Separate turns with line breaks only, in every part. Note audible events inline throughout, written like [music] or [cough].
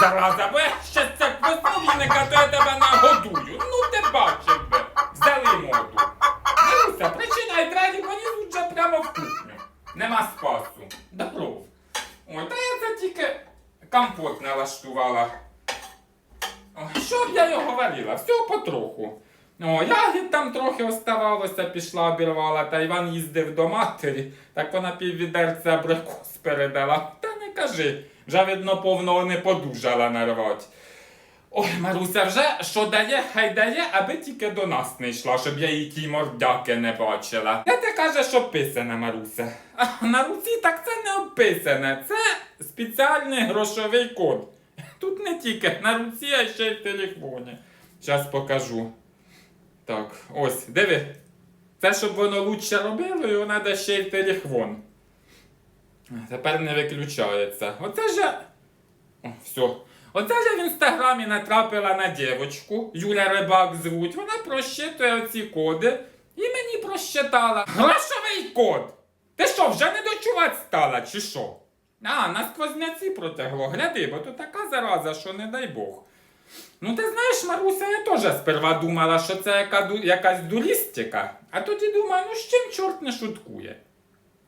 зараза, я ще це візника, то я тебе нагодую. Ну ти бачив би, взяли моду. Маруся, причиняй двері, вони тут же прямо в кухню. Нема спасу. Здоров. Ой, та я це тільки компот налаштувала. Що б я його говорила? Все потроху. О, ягід там трохи оставалося, пішла, обірвала, та Іван їздив до матері, так вона піввідерця абрикос передала. Та не кажи, вже видно повного не подужала нарвать. Ой, Маруся, вже що дає, хай дає, аби тільки до нас не йшла, щоб я її ті мордяки не бачила. Я ти каже, що писане, Маруся. А на руці так це не описане, це спеціальний грошовий код. Тут не тільки на руці, а ще й в телефоні. Зараз покажу. Так, ось, диви. Це щоб воно лучше робило, його треба ще й в телефон. Тепер не виключається. Оце ж. О, все. Оце ж в інстаграмі натрапила на дівочку, Юля Рибак звуть. Вона прощитує оці коди і мені прощитала. Грошовий код! Ти що, вже не дочувати стала, чи що? А, на сквозняці протегло. Гляди, бо то така зараза, що не дай Бог. Ну, ти знаєш, Маруся, я теж сперва думала, що це яка, якась дурістика, а тоді думаю, ну з чим чорт не шуткує.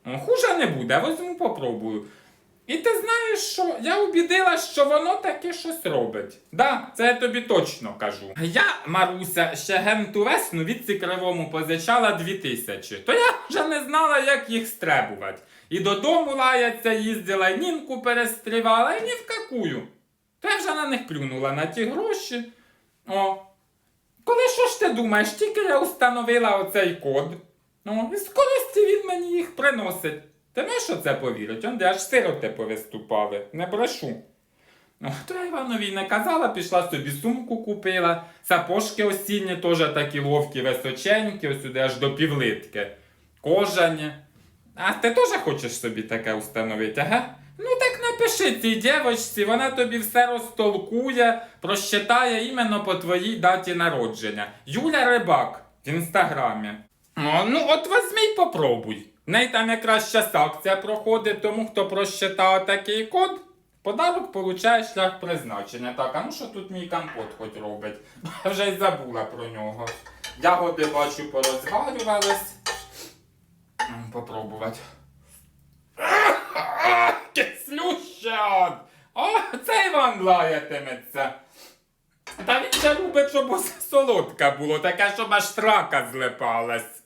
Хуже не буде, возьму попробую. І ти знаєш, що я убідила, що воно таке щось робить. Да, це я тобі точно кажу. Я, Маруся, ще генту весну від кривому позичала дві тисячі. То я вже не знала, як їх стребувати. І додому лаяться їздила, і німку перестрівала, і ні в какую. То я вже на них плюнула на ті гроші. О. Коли що ж ти думаєш, тільки я установила оцей код. Ну, і з користі він мені їх приносить. Ти на що це повірить? Он де аж сироти повиступали. Не брешу. Ну, то Іванові не казала, пішла собі сумку купила, сапожки осінні теж такі ловкі, височенькі, ось сюди аж до півлитки. Кожані. А ти теж хочеш собі таке установити, ага? Ну так напиши цій дівочці, вона тобі все розтолкує, просчитає іменно по твоїй даті народження. Юля Рибак в інстаграмі. О, ну от возьми й попробуй. В неї там якраз щас акція проходить, тому хто просчитав такий код, подарок получає шлях призначення. Так, а ну що тут мій компот хоч робить? [laughs] Я вже й забула про нього. Ягоди бачу порозвалювались. Попробувати. [laughs] Кислюща! О, це Іван лаятиметься. Та він ще любить, щоб усе солодка було, таке, щоб аж трака злипалась.